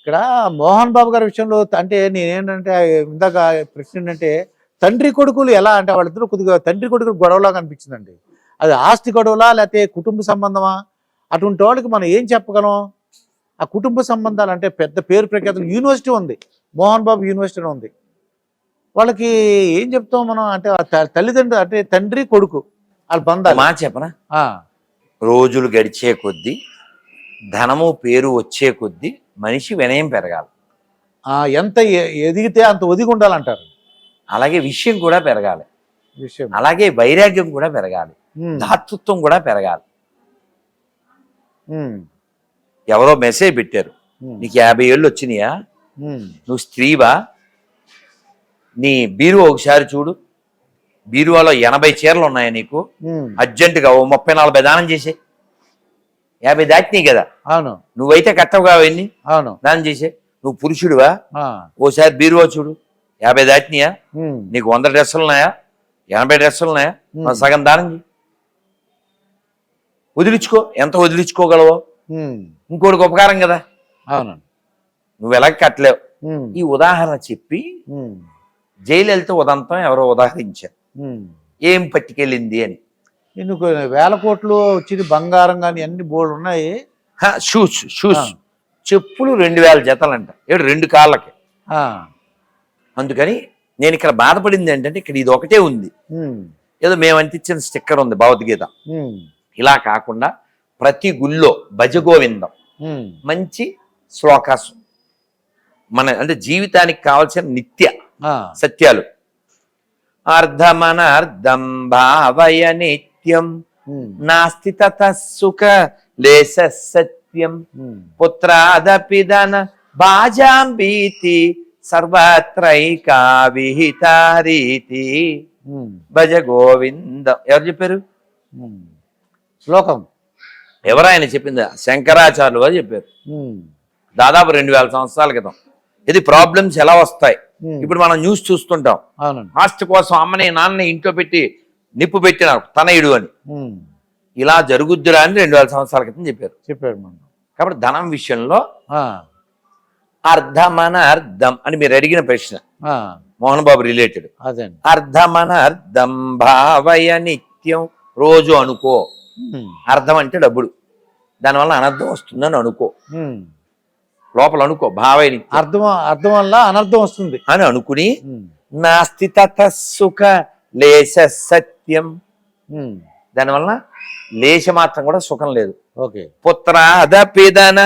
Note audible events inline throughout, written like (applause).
ఇక్కడ మోహన్ బాబు గారి విషయంలో అంటే నేనేంటంటే ఇందాక ప్రశ్న ఏంటంటే తండ్రి కొడుకులు ఎలా అంటే వాళ్ళిద్దరూ కొద్దిగా తండ్రి కొడుకులు గొడవలాగా అనిపించిందండి. అది ఆస్తి గొడవలా లేకపోతే కుటుంబ సంబంధమా? అటువంటి వాళ్ళకి మనం ఏం చెప్పగలం? ఆ కుటుంబ సంబంధాలు అంటే పెద్ద పేరు ప్రఖ్యాతులు యూనివర్సిటీ ఉంది. మోహన్ బాబు యూనివర్సిటీ ఉంది. వాళ్ళకి ఏం చెప్తాం మనం? అంటే తల్లిదండ్రులు అంటే తండ్రి కొడుకు వాళ్ళ బంధాలు. మాట చెప్పనా? రోజులు గడిచే కొద్దీ ధనము పేరు వచ్చే కొద్దీ మనిషి వినయం పెరగాలి. ఆ, ఎంత ఎదిగితే అంత ఒదిగి ఉండాలంటారు అలాగే విషయం కూడా పెరగాలి. విషయం. అలాగే వైరాగ్యం కూడా పెరగాలి. దాతృత్వం కూడా పెరగాలి. ఎవరో మెసేజ్ పెట్టారు. నీకు యాభై ఏళ్ళు వచ్చినాయా? నువ్వు స్త్రీవా? నీ బీరువా ఒకసారి చూడు. బీరువాలో ఎనభై చీరలు ఉన్నాయా నీకు? అర్జెంటుగా ఓ ముప్పై నలభై దానం చేసే యాభై దాటినాయి కదా. అవును. నువ్వైతే కట్టవుగా అవన్నీ అవును. దానం చేసే. నువ్వు పురుషుడివా? ఓసారి బీరువా చూడు. యాభై దాటినాయా? నీకు వంద డ్రెస్సులు ఉన్నాయా ఎనభై డ్రెస్సులు ఉన్నాయా సగం దానం వదిలించుకో. ఎంత వదిలించుకోగలవో? ఇంకోటికి ఉపకారం కదా. అవును. నువ్వు ఎలా కట్టలేవు? ఈ ఉదాహరణ చెప్పి ఉమ్, జైలలిత ఉదంతం ఎవరో ఉదాహరించారు. ఏం పట్టుకెళ్ళింది అని. ఎన్ని కొ- వేల కోట్లు వచ్చింది బంగారం కానీ అన్ని బోర్డు ఉన్నాయి. Shoes shoes. చెప్పులు రెండు వేల జతలంట. ఏడు రెండు కాళ్ళకి. అందుకని నేను ఇక్కడ బాధపడింది ఏంటంటే ఇక్కడ ఇది ఒకటే ఉంది. ఏదో మేము అంటించిన స్టిక్కర్ ఉంది భగవద్గీత. ఇలా కాకుండా ప్రతి గుళ్ళో భజగోవిందం. మంచి శ్లోకాసు. మన అంటే జీవితానికి కావాల్సిన నిత్య సత్యాలు. అర్ధమనర్ధం భావయ నిత్యం ఉమ్, నాస్తి తత సుఖ లేస సత్యం పుత్రాదపిదన బాజాంబీతి సర్వత్రైకా విహితారీతి భజ గోవిందం ఎవరు చెప్పారు? ఉమ్. శ్లోకం. ఎవరాయన చెప్పింది? శంకరాచార్యులు వారు చెప్పారు. ఉమ్, దాదాపు రెండు వేల సంవత్సరాల క్రితం. ఇది ప్రాబ్లమ్స్ ఎలా వస్తాయి? ఉమ్, ఇప్పుడు మనం న్యూస్ చూస్తుంటాం. ఆస్తి కోసం అమ్మని నాన్నని ఇంట్లో పెట్టి నిప్పు పెట్టిన తనయుడు అని. ఇలా జరుగుద్దురా అని రెండు వేల సంవత్సరాల క్రితం చెప్పారు. చెప్పాడు మనం కాబట్టి ధనం విషయంలో అర్ధమన అర్థం అని మీరు అడిగిన ప్రశ్న. మోహన్ బాబు రిలేటెడ్ అర్ధమన అర్థం భావయ నిత్యం రోజు అనుకో. అర్థం అంటే డబ్బులు దానివల్ల అనర్థం వస్తుందని అనుకో. లోపల అనుకో భావయ నిత్యం. అర్థం అర్థం వల్ల అనర్థం వస్తుంది. అని అనుకుని నాస్తి తత సుఖ లేశ సత్యం దానివల్ల లేశ మాత్రం కూడా సుఖం లేదు. ఓకే. పుత్రాద పిదన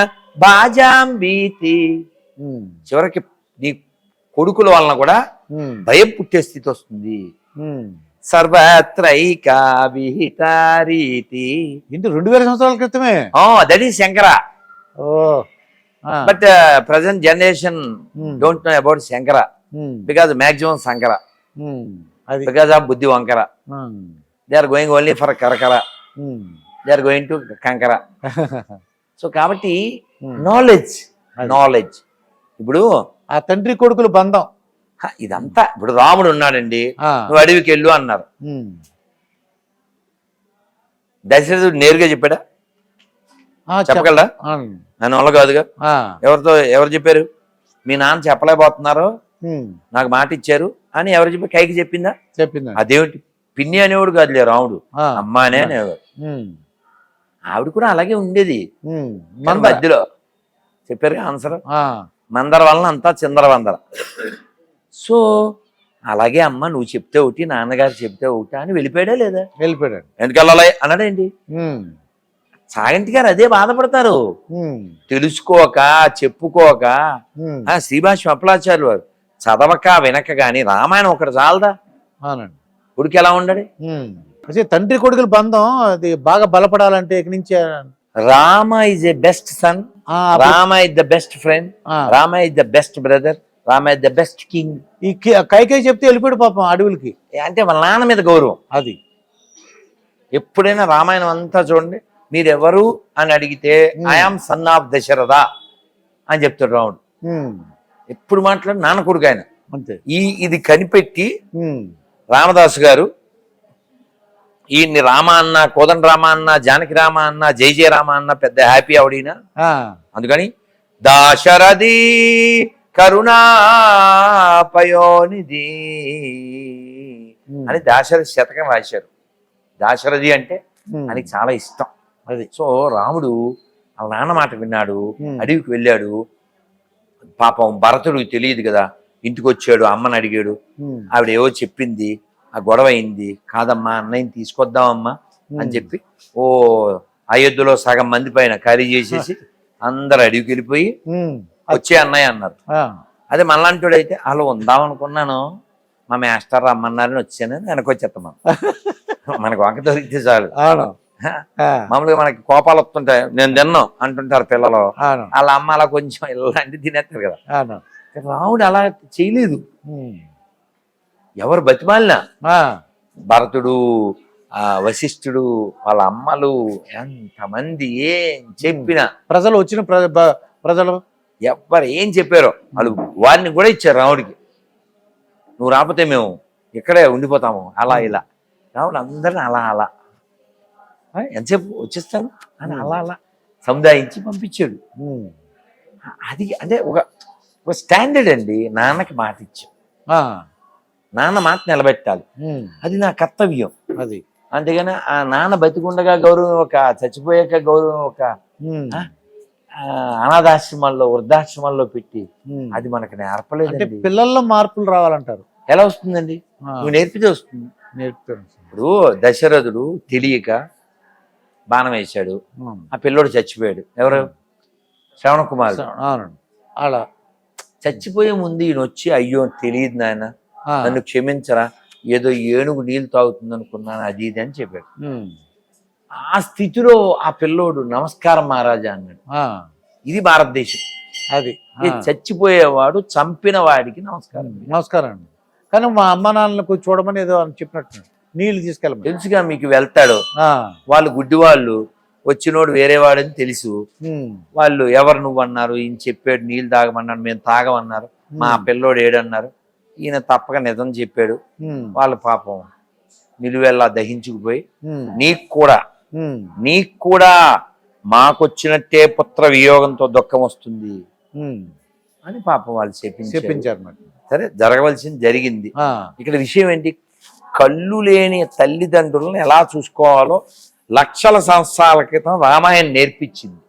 బాజాంబీతి చివరికి నీ కొడుకుల వలన కూడా భయం పుట్టే స్థితి వస్తుంది. ఉమ్. సర్వత్రైకా విహితారీతి. ఇంటి రెండు వేల సంవత్సరాల క్రితమే? That is Shankara. But present generation don't know about Shankara. Because maximum Shankara. అది. బికాజ్ ఆఫ్ బుద్ధి వంకర. They are going only for కరకర. దే ఆర్ గోయింగ్ టు కంకర. (laughs) సో కాబట్టి. నాలెడ్జ్. నాలెడ్జ్ ఇప్పుడు ఆ తండ్రి కొడుకుల బంధం. ఇదంతా ఇప్పుడు రాముడు ఉన్నాడండి. నువ్వు అడవికి వెళ్ళు అన్నారు. దశరథుడు నేరుగా చెప్పాడా? చెప్పగలరా నన్ను వల్ల కాదుగా. ఎవరితో ఎవరు చెప్పారు? మీ నాన్న చెప్పలేకపోతున్నారు? నాకు మాట ఇచ్చారు. అని ఎవరు చెప్పి కైకి చెప్పిందా? చెప్పిందండి అదేమిటి పిన్ని అనేవాడు కాదులే రాముడు. అమ్మానే అనేవాడు. ఆవిడ కూడా అలాగే ఉండేది. మన. మధ్యలో చెప్పారు ఆన్సర్? మందర వలన అంతా చిందర వందర సో అలాగే అమ్మ నువ్వు చెప్తే ఒకటి నాన్నగారు చెప్తే ఒకటి అని వెళ్ళిపోయాడా లేదా? వెళ్ళిపోయాడు. ఎందుకు వెళ్ళాలి అన్నాడేంటి సాగంటి గారు అదే బాధపడతారు. తెలుసుకోక చెప్పుకోక. శ్రీభాష అప్పలాచార్యులు వారు. చదవక వినక గాని రామాయణం ఒకటి చాలదా? అవునండి. ఉడికి ఎలా ఉండడు. అదే తండ్రి కొడుకుల బంధం అది బాగా బలపడాలంటే ఇక్కడి నుంచి? Rama is a best son Rama is the best friend Rama is the best brother Rama is the best king ఈ కైకై చెప్తే వెళ్ళిపోయాడు పాపం అడవులకి. అంటే వాళ్ళ నాన్న మీద గౌరవం. అది. ఎప్పుడైనా రామాయణం అంతా చూడండి మీరెవరు అని అడిగితే. ఐఆమ్ సన్ ఆఫ్ దశరథ అని చెప్తాడు రాముడు. ఎప్పుడు మాట్లాడు నాన్న కొడుకు ఆయన. అంతే. ఈ ఇది కనిపెట్టి రామదాసు గారు ఈయన్ని రామ అన్న కోదండ రామ అన్న జానకి రామ అన్న జై జయ రామ అన్న పెద్ద హ్యాపీ ఆవిడీన? అందుకని దాశరథి కరుణాపయోనిధి. అని దాశరథి శతకం రాశారు. దాశరథి అంటే. ఆయనకి చాలా ఇష్టం. అది. సో రాముడు వాళ్ళ నాన్న మాట విన్నాడు. అడవికి వెళ్ళాడు పాపం భరతుడికి తెలియదు కదా ఇంటికి వచ్చాడు అమ్మని అడిగాడు. ఆవిడ ఏవో చెప్పింది ఆ గొడవ అయింది కాదమ్మా అన్నయ్యని తీసుకొద్దామమ్మా అని చెప్పి ఓ అయోధ్యలో సగం మంది పైన ఖాళీ చేసేసి (laughs) అందరు అడవికి వెళ్ళిపోయి. వచ్చే అన్నయ్య అన్నారు. అదే మళ్ళాంటోడు అయితే అలా ఉందాం అనుకున్నాను మా మాస్టర్ రమ్మన్నారని వచ్చాను వెనక వచ్చేస్తాం (laughs) మనకు వంక దొరికితే చాలు. మామూలుగా మనకి కోపాలు వస్తుంటాయి. నేను తిన్నాం అంటుంటారు పిల్లలు. వాళ్ళ అమ్మ అలా కొంచెం ఇలాంటి తినేస్తారు కదా. రాముడు అలా చేయలేదు. ఎవరు బతిమాలినా? ఆ. భరతుడు ఆ వశిష్ఠుడు వాళ్ళ అమ్మలు ఎంతమంది ఏం చెప్పినా. ప్రజలు వచ్చిన ప్రజలు? ఎవ్వరు ఏం చెప్పారో వాళ్ళు వారిని కూడా ఇచ్చారు రాముడికి. నువ్వు రాకపోతే మేము ఇక్కడే ఉండిపోతాము. అలా ఇలా. రాముడు అందరిని అలా అలా. ఎంతసేపు వచ్చేస్తాను అని అలా అలా సముదాయించి పంపించాడు. అది అంటే ఒక ఒక స్టాండర్డ్ అండి నాన్నకి మాట ఇచ్చాం. నాన్న మాట నిలబెట్టాలి. అది నా కర్తవ్యం. అది. అంతేగాని ఆ నాన్న బతికుండగా గౌరవం ఒక చచ్చిపోయాక గౌరవం ఒక అనాథాశ్రమాల్లో వృద్ధాశ్రమాల్లో పెట్టి. అది మనకు అంటే నేర్పలేదండి. పిల్లల్లో మార్పులు రావాలంటారు. ఎలా వస్తుందండి. నువ్వు నేర్పితే వస్తుంది. నేర్పుతాను ఇప్పుడు దశరథుడు తెలియక బాణం వేశాడు. ఆ పిల్లోడు చచ్చిపోయాడు. ఎవరు? శ్రవణ కుమార్ అలా చచ్చిపోయే ముందు ఈయన వచ్చి అయ్యో తెలియదు నాయన. నన్ను క్షమించరా. ఏదో ఏనుగు నీళ్ళు తాగుతుంది అనుకున్నాను అది ఇది అని చెప్పాడు. ఆ స్థితిలో ఆ పిల్లోడు నమస్కారం మహారాజా అన్నాడు. ఇది భారతదేశం. అది. చచ్చిపోయేవాడు చంపిన వాడికి నమస్కారం. నమస్కారం అండి. కానీ మా అమ్మ నాన్నలకు చూడమని ఏదో అని చెప్పినట్టు. నీళ్ళు తీసుకెళ్ళమని తెలుసుగా మీకు వెళ్తాడు. వాళ్ళు గుడ్డి వాళ్ళు వచ్చినోడు వేరే వాడని తెలుసు. వాళ్ళు ఎవరు నువ్వు అన్నారు ఈయన చెప్పాడు నీళ్ళు తాగమన్నాడు మేము తాగమన్నారు మా పిల్లోడు ఏడన్నారు ఈయన తప్పక నిజం చెప్పాడు. వాళ్ళ పాపం నిలువెల్లా దహించుకుపోయి. నీకు కూడా. నీకు కూడా మాకొచ్చినట్టే పుత్ర వియోగంతో దుఃఖం వస్తుంది. అని పాపం వాళ్ళు చెప్పించారు సరే జరగవలసింది జరిగింది. ఇక్కడ విషయం ఏంటి కళ్ళు లేని తల్లిదండ్రులను ఎలా చూసుకోవాలో లక్షల సంవత్సరాల క్రితం రామాయణం నేర్పించింది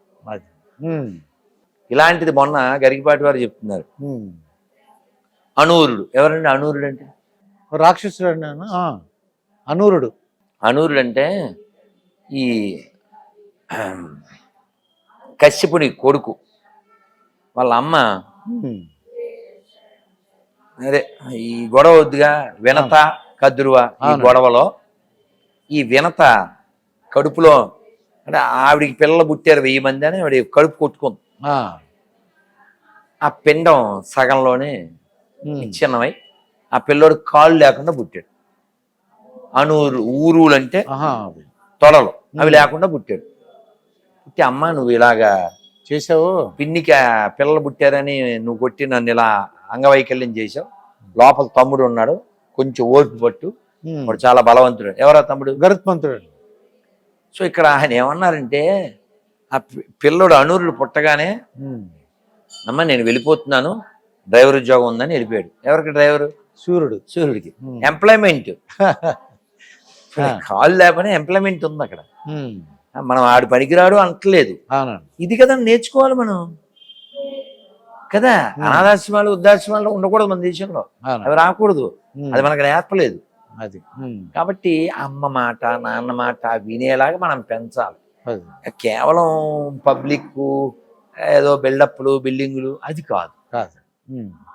ఉమ్. ఇలాంటిది మొన్న గరికపాటి వారు చెప్తున్నారు. అనూరుడు. ఎవరండి అనూరుడు అంటే? రాక్షసుడు. అనూరుడు అనూరుడు. అంటే ఈ కశ్యపుని కొడుకు. వాళ్ళ అమ్మ. అదే ఈ గొడవ వద్దుగా వినత. కద్రువ ఈ. గొడవలో ఈ వినత కడుపులో అంటే ఆవిడికి పిల్లలు పుట్టారు వెయ్యి మంది అని ఆవిడ కడుపు కొట్టుకుంది ఆ. పిండం సగంలోనే. చిన్నవై ఆ పిల్లోడు కాళ్ళు లేకుండా పుట్టాడు అనూరు ఊరులు అంటే. తొడలు అవి లేకుండా పుట్టాడు పుట్టి అమ్మ నువ్వు ఇలాగా చేసావు పిన్నికి ఆ పిల్లలు పుట్టారని నువ్వు కొట్టి నన్ను ఇలా అంగవైకల్యం చేసావు లోపల తమ్ముడు ఉన్నాడు కొంచెం ఓర్పు పట్టు. వాడు చాలా బలవంతుడు. ఎవరా తమ్ముడు? గరుత్మంతుడు. సో ఇక్కడ ఆయన ఏమన్నారంటే ఆ పిల్లోడు అనూరుడు పుట్టగానే. అమ్మ నేను వెళ్ళిపోతున్నాను. డ్రైవర్ ఉద్యోగం ఉందని వెళ్ళిపోయాడు. ఎవరికి డ్రైవరు? సూర్యుడు. సూర్యుడికి. ఎంప్లాయ్మెంట్. (laughs) కాల్ లేకపోయినా ఎంప్లాయ్మెంట్ ఉంది అక్కడ. మనం ఆడు పనికిరాడు అవునండి. ఇది కదా నేర్చుకోవాలి మనం. కదా? అనాథాశ్రమాలు వృద్ధాశ్రమాలు ఉండకూడదు మన దేశంలో. అవి రాకూడదు. అది మనకు నేర్పలేదు. అది. కాబట్టి అమ్మ మాట నాన్న మాట వినేలాగా మనం పెంచాలి. కేవలం పబ్లిక్ ఏదో బిల్డప్లు బిల్డింగులు అది కాదు. కాదు.